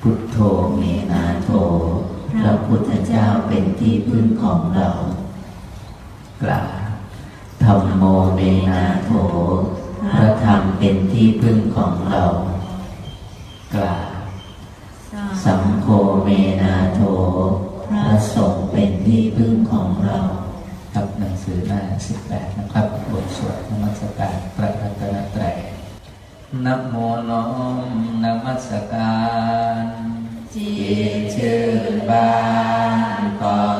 พุทโธเมนาโธพระพุทธเจ้าเป็นที่พึ่งของเรา กล่าวธรรมโมเมนาโธพระธรรมเป็นที่พึ่งของเรา กล่าวสัมโฆเมนาโธพระสงฆ์เป็นที่พึ่งของเราครับหนังสือหน้าสิบแปดนะครับบทสวดนมัสการพระรัตนตร นะโมน้อมนมัสการ ที่ชื่นบานก่อน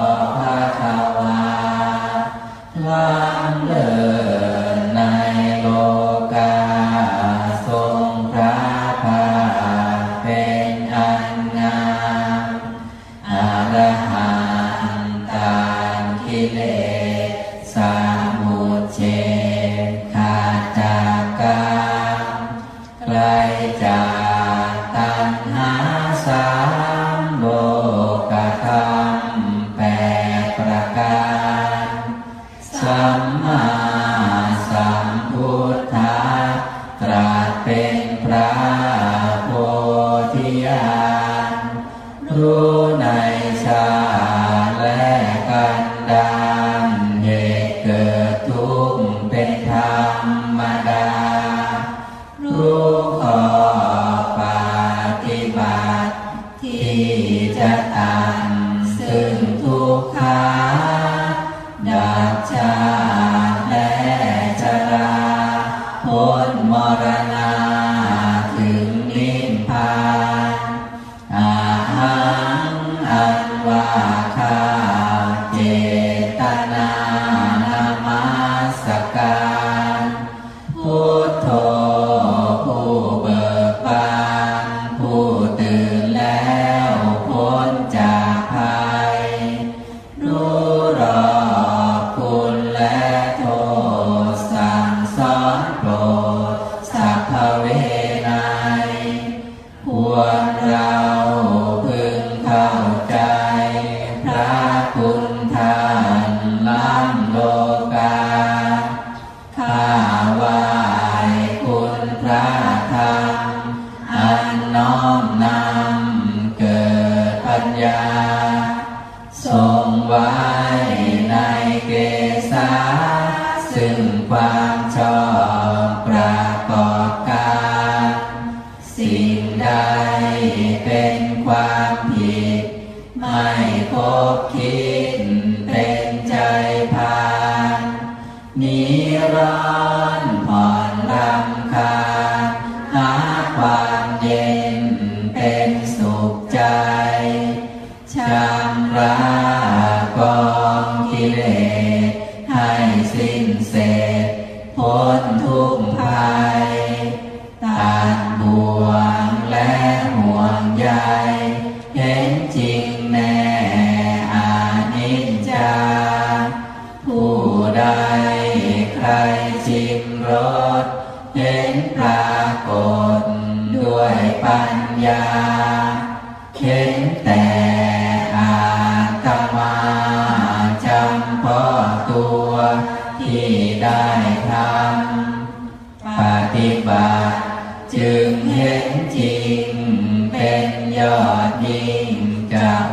ba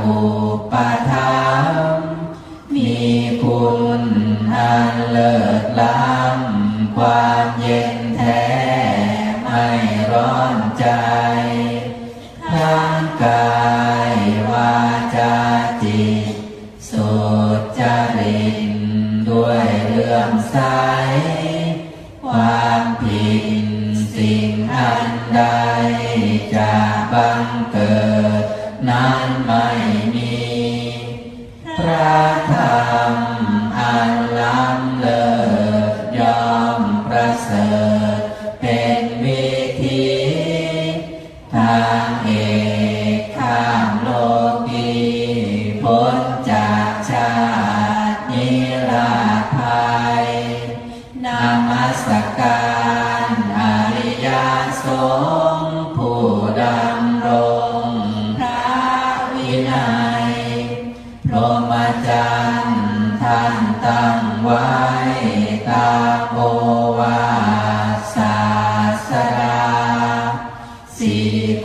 อุปธรรมมีคุณฮันเลิศล้ำความเย็นแท้ไม่ร้อนใจทั้งกายวาจาจิตสุดจริตด้วยเรื่องใสความผิดสิ่งอันใดจะบังเกิดนั้นไม่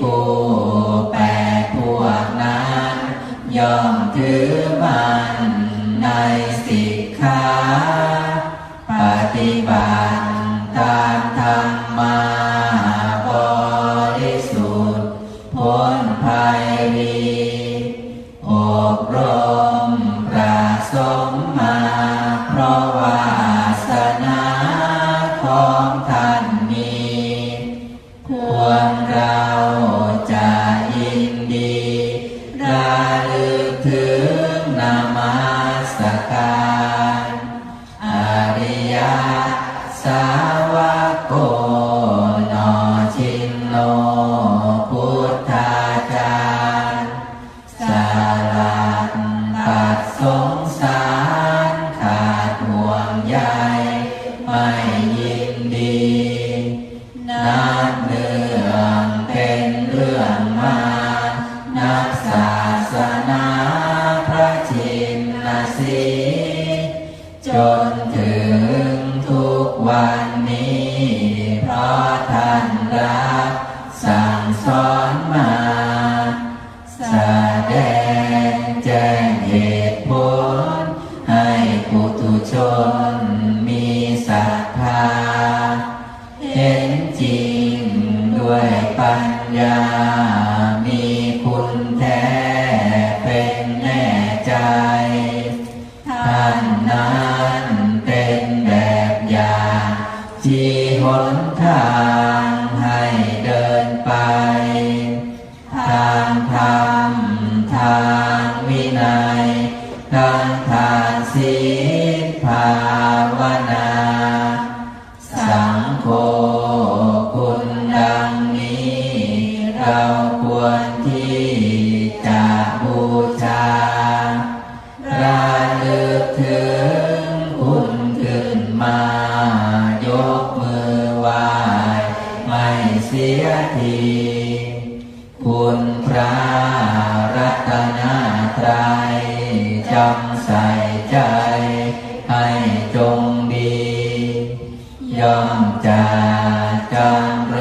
กูแปดพวกนั้นยอมถือมันในสิกขาปฏิบัติตามธรรมมาบริสุทธิ์พ้นภัยวีอบรมประสมมาเพราะว่าสนาของท่านมีควรเรา นั ญา มีคุณแท้เป็นแน่ใจ ท่านนั้นเป็นแบบอย่างที่หนทางให้ จงดี ย่อมจะจง